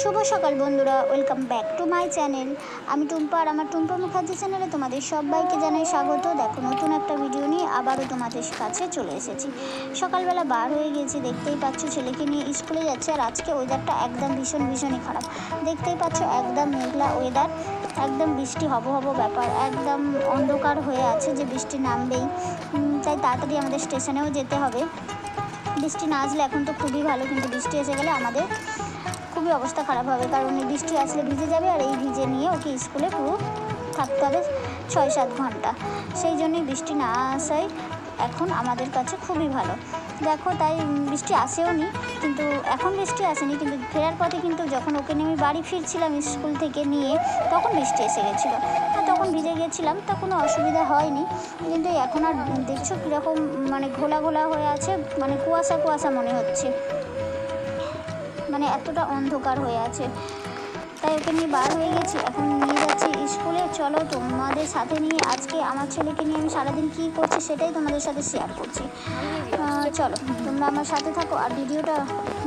শুভ সকাল বন্ধুরা welcome back to my channel আমি টুম্পা আর আমার টুম্পা মুখার্জি চ্যানেলে তোমাদের সবাইকে জানাই স্বাগত। দেখো, নতুন একটা ভিডিও নিয়ে আবারও তোমাদের কাছে চলে এসেছি। সকালবেলা বার হয়ে গেছি, দেখতেই পাচ্ছ ছেলেকে নিয়ে স্কুলে যাচ্ছে আর আজকে ওয়েদারটা একদম ভীষণ, ভীষণই খারাপ। দেখতেই পাচ্ছ একদম মেঘলা ওয়েদার একদম বৃষ্টি হব হব ব্যাপার, একদম অন্ধকার হয়ে আছে যে বৃষ্টি নামবেই। তাই তাড়াতাড়ি আমাদের স্টেশনেও যেতে হবে। বৃষ্টি না আসলে এখন তো খুবই ভালো, কিন্তু বৃষ্টি এসে গেলে আমাদের খুবই অবস্থা খারাপ হবে, কারণ এই বৃষ্টি আসলে ভিজে যাবে আর এই ভিজে নিয়ে ওকে স্কুলে পুরো থাকতে হবে ছয় সাত ঘণ্টা। সেই জন্যই বৃষ্টি না আসাই এখন আমাদের কাছে খুবই ভালো। দেখো তাই বৃষ্টি আসেও নি, কিন্তু এখন বৃষ্টি আসেনি, কিন্তু ফেরার পথে কিন্তু যখন ওকে নিয়ে আমি বাড়ি ফিরছিলাম স্কুল থেকে নিয়ে, তখন বৃষ্টি এসে গেছিল। তখন ভিজে গেছিলাম, তা কোনো অসুবিধা হয়নি, কিন্তু এখন আর দেখছ কীরকম মানে ঘোলা ঘোলা হয়ে আছে মানে কুয়াশা কুয়াশা মনে হচ্ছে। মানে এতটা অন্ধকার হয়ে আছে। তাই ওকে নিয়ে বার হয়ে গেছি, এখন নিয়ে যাচ্ছি স্কুলে। চলো তোমাদের সাথে নিয়ে আজকে আমার ছেলেকে নিয়ে আমি সারাদিন কী করছি সেটাই তোমাদের সাথে শেয়ার করছি। চলো তোমরা আমার সাথে থাকো আর ভিডিওটা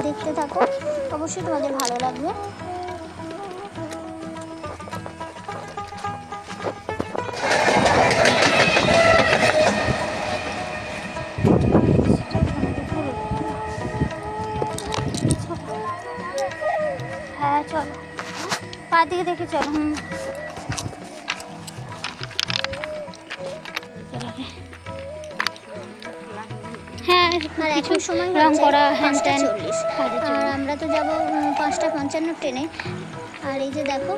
দেখতে থাকো। অবশ্যই তোমাদের ভালো লাগবে। পা দিকে দেখে চলো। হুম। হ্যাঁ আর এখন সময় রং করা চল্লিশ। আর আমরা তো যাব পাঁচটা পঞ্চান্ন ট্রেনে। আর এই যে দেখো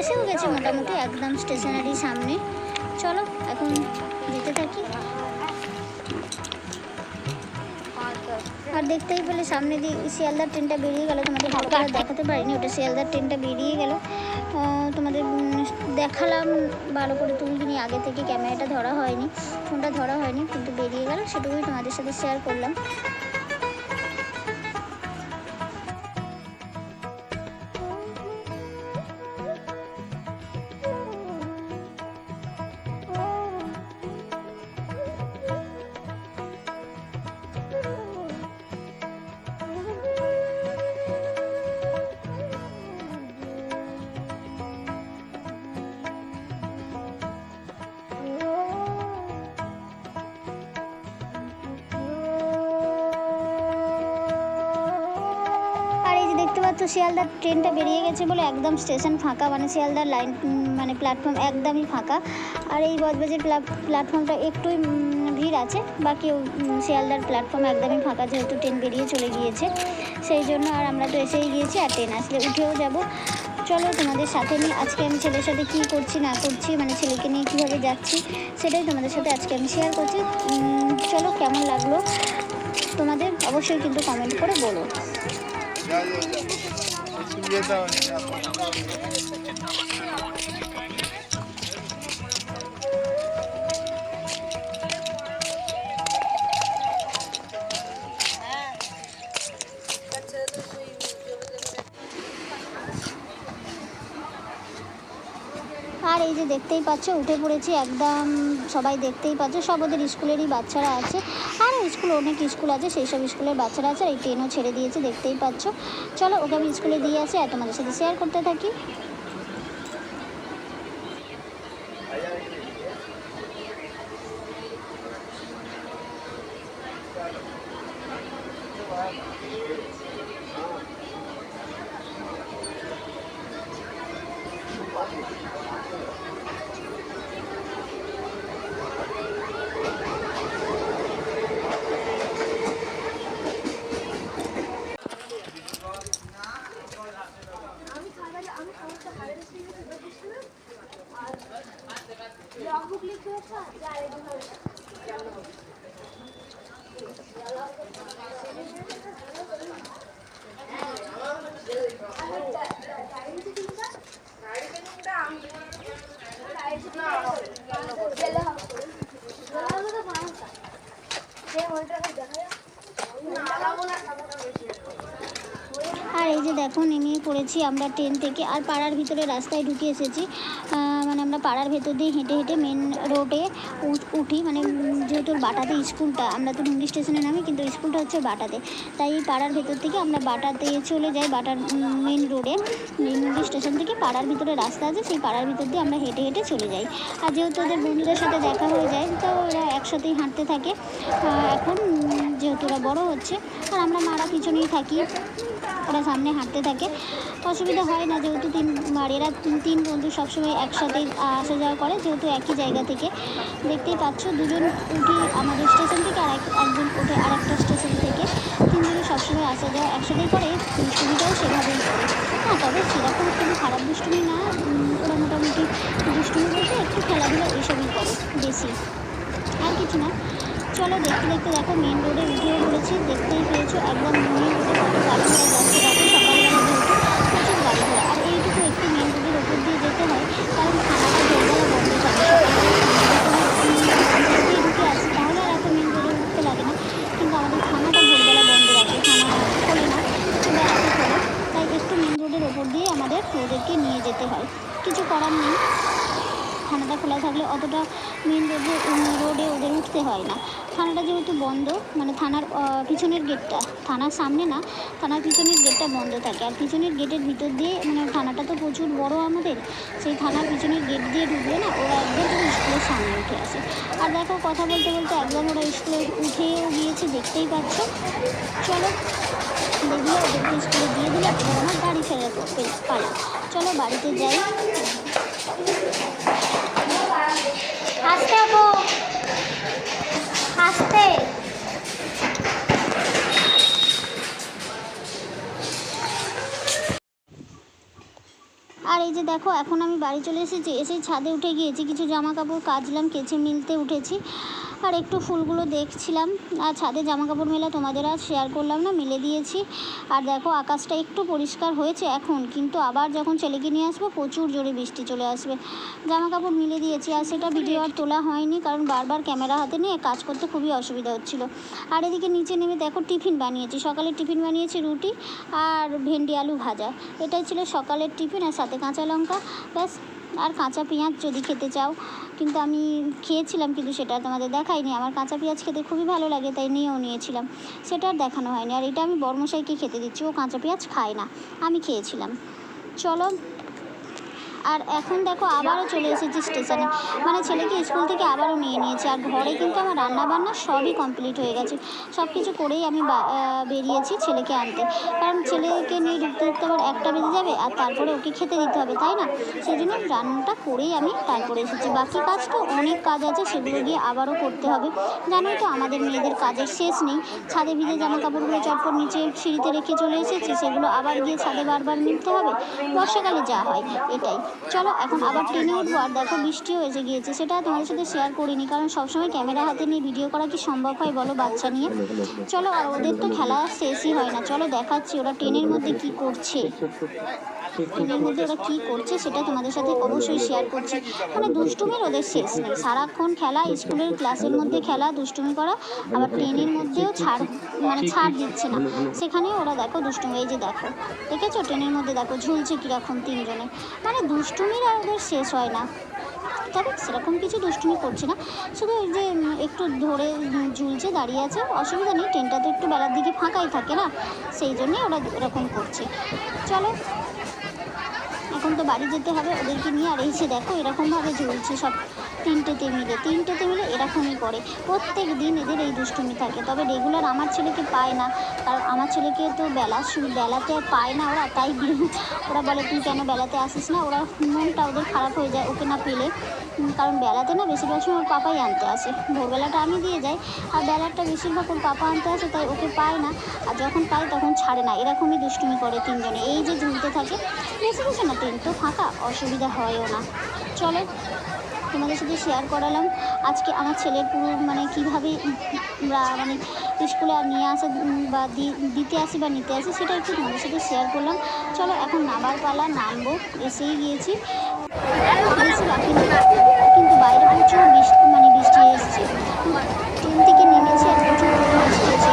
এসেও গেছে মোটামুটি একদম স্টেশনারি সামনে। চলো এখন যেতে থাকি। দেখতেই পেলে সামনে দিয়ে শিয়ালদার ট্রেনটা বেরিয়ে গেল। তোমাদের ভালো করে দেখাতে পারিনি, ওটা শিয়ালদার ট্রেনটা বেরিয়ে গেল। তোমাদের দেখালাম, ভালো করে তুলিনি আগে থেকে ক্যামেরাটা ধরা হয়নি ফোনটা ধরা হয়নি, কিন্তু বেরিয়ে গেল, সেটুকুই তোমাদের সাথে শেয়ার করলাম। যে শিয়ালদার ট্রেনটা বেরিয়ে গেছে বলে একদম স্টেশন ফাঁকা মানে শিয়ালদার লাইন মানে প্ল্যাটফর্ম একদমই ফাঁকা। আর এই বজবাজের প্ল্যাটফর্মটা একটুই ভিড় আছে, বাকি শিয়ালদার প্ল্যাটফর্ম একদমই ফাঁকা যেহেতু ট্রেন বেরিয়ে চলে গিয়েছে। সেই জন্য আর আমরা তো এসেই গিয়েছি আর ট্রেন আসলে উঠেও যাব। চলো তোমাদের সাথে নিয়ে আজকে আমি ছেলের সাথে কী করছি, না করছি মানে ছেলেকে নিয়ে কীভাবে যাচ্ছি, সেটাই তোমাদের সাথে আজকে আমি শেয়ার করছি। চলো কেমন লাগল? তোমাদের অবশ্যই কিন্তু কমেন্ট করে বলো। আর এই যে দেখতেই পাচ্ছ, উঠে পড়েছি একদম, সবাই দেখতেই পাচ্ছ, সব ওদের স্কুলেরই বাচ্চারা আছে। আর স্কুল অনেক স্কুল আছে সেই সব স্কুলের বাচ্চারা আছে এই ট্রেনও ছেড়ে দিয়েছে, দেখতেই পাচ্ছ। চলো, ওকে আমি স্কুলে দিয়ে আসি, আর তোমাদের সাথে শেয়ার করতে থাকি আর এই যে দেখো নেমে পড়েছি, আমরা ট্রেন থেকে, আর পাড়ার ভিতরে রাস্তায় ঢুকে এসেছি। মানে আমরা পাড়ার ভেতর দিয়ে হেঁটে হেঁটে মেন রোডে উঠি মানে যেহেতু বাটাতে স্কুলটা, আমরা তো ঢুঙ্গি স্টেশনে নামি, কিন্তু স্কুলটা হচ্ছে বাটাতে। তাই পাড়ার ভেতর থেকে আমরা বাটাতে চলে যাই, বাটার মেন রোডে ঢুঙ্গি স্টেশন থেকে। পাড়ার ভিতরে রাস্তা আছে, সেই পাড়ার ভিতর দিয়ে আমরা হেঁটে হেঁটে চলে যাই। আর যেহেতু ওদের বন্ধুদের সাথে দেখা হয়ে যায়, তো ওরা একসাথেই হাঁটতে থাকে। এখন ওরা বড় হচ্ছে। আর আমরা মারা পিছনেই থাকি। ওরা সামনে হাঁটতে থাকে। অসুবিধা হয় না, যেহেতু তিন এরা তিন বন্ধু সবসময় একসাথে আসা যাওয়া করে, যেহেতু একই জায়গা থেকে। দেখতেই পাচ্ছ, দুজন উঠি আমাদের স্টেশন থেকে, আর একজন উঠে আর একটা স্টেশন থেকে। তিনজনে সবসময় আসা যাওয়া একসাথেই করে। সুবিধাও সেভাবেই করে। হ্যাঁ তবে সেরকম খুবই খারাপ দুষ্টুমি না উম, ওরা মোটামুটি দুষ্টুমি বলতে একটু খেলাধুলা এসবই করে বেশি আর কিছু না চলো দেখতে দেখতে দেখো মেন রোডে উঠেও পড়েছি, দেখতেই পেয়েছ, একদম মেন রোডে কত গাড়ি ঘোড়া যাচ্ছে দেখো সকালবেলা যেহেতু প্রচুর গাড়ি ঘোড়া আর এইটুকু একটু মেন রোডের ওপর দিয়ে যেতে হয়, কারণ থানাটা ভোরবেলা বন্ধ থাকে সকালবেলা ঢুকে আসি, তাহলে আর এত মেন রোডে উঠতে লাগে না। কিন্তু আমাদের থানাটা ভোরবেলা বন্ধ রাখে, থানা খোলে না একটু বেড়াতে খোলে। তাই একটু মেন রোডের ওপর দিয়ে আমাদের ওদেরকে নিয়ে যেতে হয়। কিছু করার নেই। থানাটা খোলা থাকলে অতটা মেন রোডে রোডে ওদের উঠতে হয় না। থানাটা যেহেতু বন্ধ মানে থানার পিছনের গেটটা, থানার সামনে না, থানার পিছনের গেটটা বন্ধ থাকে। আর পিছনের গেটের ভিতর দিয়ে মানে থানাটা তো প্রচুর বড় আমাদের, সেই থানার পিছনের গেট দিয়ে ঢুকলে না, ওরা একদম পুরো স্কুলের সামনে উঠে আসে। আর দেখো, কথা বলতে বলতে একদম ওরা স্কুলে উঠেও গিয়েছে, দেখতেই পাচ্ছ। চলো, দেখলে ওদেরকে স্কুলে দিয়ে দিলে আমার বাড়ি ফেরার পালা চলো বাড়িতে যাই আস্তে আপু আস্তে আর এই যে দেখো, এখন আমি বাড়ি চলে এসেছি এসে ছাদে উঠে গিয়েছি, কিছু জামা কাপড় কাচলাম, কেচে মিলতে উঠেছি। আর একটু ফুলগুলো দেখছিলাম। আর ছাদে জামা কাপড় মেলা তোমাদের আর শেয়ার করলাম না মেলে দিয়েছি। আর দেখো আকাশটা একটু পরিষ্কার হয়েছে এখন কিন্তু আবার যখন ছেলেকে নিয়ে আসব প্রচুর জোরে বৃষ্টি চলে আসবে। জামা কাপড় মিলে দিয়েছি আর সেটা ভিডিও আর তোলা হয়নি কারণ বারবার ক্যামেরা হাতে নিয়ে কাজ করতে খুবই অসুবিধা হচ্ছিল। আর এদিকে নিচে নেমে দেখো টিফিন বানিয়েছি। সকালে টিফিন বানিয়েছি রুটি আর ভেন্ডি আলু ভাজা। এটাই ছিল সকালের টিফিন আর সাথে কাঁচা লঙ্কা ব্যাস। আর কাঁচা পেঁয়াজ যদি খেতে চাও। কিন্তু আমি খেয়েছিলাম কিন্তু সেটা তোমাদের দেখাইনি। আমার কাঁচা পেঁয়াজ খেতে খুবই ভালো লাগে, তাই নিয়েও নিয়েছিলাম। সেটা আর দেখানো হয়নি। আর এটা আমি বর্মশাইকে খেতে দিচ্ছি, ও কাঁচা পেঁয়াজ খায় না। আমি খেয়েছিলাম। চলো আর এখন দেখো আবারও চলে এসেছি স্টেশনে। মানে ছেলেকে স্কুল থেকে আবারও নিয়ে নিয়েছি। আর ঘরে কিন্তু আমার রান্না বান্না সবই কমপ্লিট হয়ে গেছে। সব কিছু করেই আমি বেরিয়েছি ছেলেকে আনতে। কারণ ছেলেকে নিয়ে ঢুকতে ঢুকতে আমার একটা বেজে যাবে আর তারপরে ওকে খেতে দিতে হবে, তাই না? সেই জন্য রান্নাটা করেই আমি তারপরে এসেছি। বাকি কাজ তো অনেক কাজ আছে, সেগুলো গিয়ে আবারও করতে হবে। জানোই তো আমাদের মেয়েদের কাজের শেষ নেই। ছাদে ভিজে জামা কাপড়গুলো চটপট নিচে সিঁড়িতে রেখে চলে এসেছি, সেগুলো আবার গিয়ে ছাদে বারবার মিলতে হবে। বর্ষাকালে যা হয়, এটাই। চলো, এখন আবার ট্রেনে উঠবো আর দেখো বৃষ্টিও এসে গিয়েছে। সেটা তোমাদের সাথে শেয়ার করিনি, কারণ সবসময় ক্যামেরা হাতে নিয়ে ভিডিও করা কি সম্ভব হয় বলো বাচ্চা নিয়ে? চলো, আর ওদের তো খেলা শেষই হয় না। চলো, দেখাচ্ছি ওরা ট্রেনের মধ্যে কি করছে। ওরা কী করছে সেটা তোমাদের সাথে অবশ্যই শেয়ার করছি। মানে দুষ্টুমির ওদের শেষ নেই। সারাক্ষণ খেলা, স্কুলের ক্লাসের মধ্যে খেলা, দুষ্টুমি করা, আবার ট্রেনের মধ্যেও ছাড় মানে ছাড় দিচ্ছে না। সেখানে ওরা দেখো দুষ্টুমি, এই যে দেখো, দেখেছ? ট্রেনের মধ্যে দেখো, ঝুলছে কীরকম তিনজনে। মানে দুষ্টুমির আর ওদের শেষ হয় না। তবে সেরকম কিছু দুষ্টুমি করছে না। শুধু যে একটু ধরে ঝুলছে, দাঁড়িয়ে আছে। অসুবিধা নেই, ট্রেনটা তো একটু বেলার দিকে ফাঁকাই থাকে না? সেই জন্যে ওরা এরকম করছে। চলো, এখন তো বাড়ি যেতে হবে ওদেরকে নিয়ে। আর এসে দেখো, এরকমভাবে ঝুলছে সব। তিনটেতে মিলে তিনটেতে মিলে এরকমই করে। প্রত্যেক দিন এদের এই দুষ্টুমি থাকে। তবে রেগুলার আমার ছেলেকে পায় না। কারণ আমার ছেলেকে তো বেলা বেলাতে আর পায় না ওরা, তাই ওরা বলে, তুই কেন বেলাতে আসিস না? ওরা মনটা ওদের খারাপ হয়ে যায় ওকে না পেলে। কারণ বেলাতে না বেশিরভাগ সময় ওর পাপাই আনতে আসে। ভোরবেলাটা আমি দিয়ে যাই, আর বেলাটা বেশিরভাগ ওর পাপা আনতে আসে, তাই ওকে পায় না। আর যখন পায় তখন ছাড়ে না। এরকমই দুষ্টুমি করে তিনজনে। এই যে ঝুলতে থাকে, বেশি কিছু না ট্রেন তো ফাঁকা, অসুবিধা হয়ও না। চলো। তোমাদের সাথে শেয়ার করালাম। আজকে আমার ছেলের পুরো মানে কীভাবে মানে স্কুলে আর নিয়ে আসা বা দিতে আসি বা নিতে আসি, সেটা একটু তোমাদের সাথে শেয়ার করলাম। চলো এখন নামার পালা, নামবো, এসেই গিয়েছি। কিন্তু বাইরে প্রচুর বৃষ্টি মানে বৃষ্টি এসছে। ট্রেন থেকে নেমেছি, আর প্রচুর বৃষ্টি এসে গিয়েছে।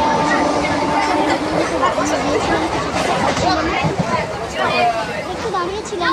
গিয়েছিলাম কিছুটা একটু দাঁড়িয়েছিলাম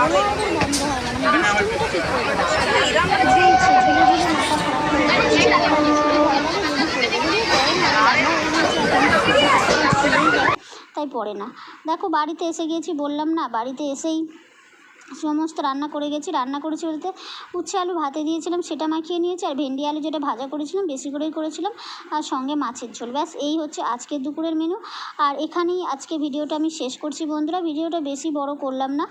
আমি নামি ট্রেন থেকে ছেলেকে নিয়ে ওরা ওদের বন্ধ হয় না মানে দুষ্টুমিটা ঠিক করে দিচ্ছে ঝুলছে ঝুলে ঝুলে মাথা খারাপ হয়ে যাচ্ছে তাই পড়ে না। দেখো, বাড়িতে এসে গিয়েছি, বললাম না, বাড়িতে এসেই সমস্ত রান্না করে গেছি। রান্না করেছি বলতে উচ্ছে আলু ভাতে দিয়েছিলাম, সেটা মাখিয়ে নিয়েছি, আর ভেন্ডি আলু যেটা ভাজা করেছিলাম, বেশি করেই করেছিলাম, আর সঙ্গে মাছের ঝোল। ব্যাস, এই হচ্ছে আজকের দুপুরের মেনু আর এখানেই আজকে ভিডিওটা আমি শেষ করছি বন্ধুরা। ভিডিওটা বেশি বড় করলাম না।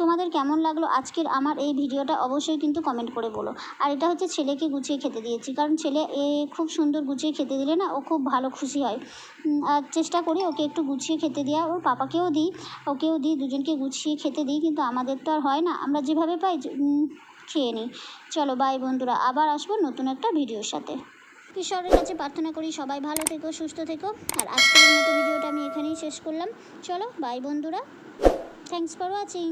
তোমাদের কেমন লাগল আজকের আমার এই ভিডিওটা অবশ্যই কিন্তু কমেন্ট করে বলো। আর এটা হচ্ছে ছেলেকে গুছিয়ে খেতে দিয়েছি, কারণ ছেলে এ খুব সুন্দর গুছিয়ে খেতে দিলে না, ও খুব ভালো খুশি হয়। চেষ্টা করি ওকে একটু গুছিয়ে খেতে দেওয়া। ওর পাপাকেও দিই, ওকেও দিই, দুজনকে গুছিয়ে খেতে দিই, কিন্তু আমাদের তো আর হয় না। আমরা যেভাবে পাই খেয়ে নিই। চলো বাই বন্ধুরা। আবার আসব নতুন একটা ভিডিওর সাথে। ঈশ্বরের কাছে প্রার্থনা করি সবাই ভালো থেকো, সুস্থ থেকো। আর আজকের মতো ভিডিওটা আমি এখানেই শেষ করলাম। চলো বাই বন্ধুরা। Thanks for watching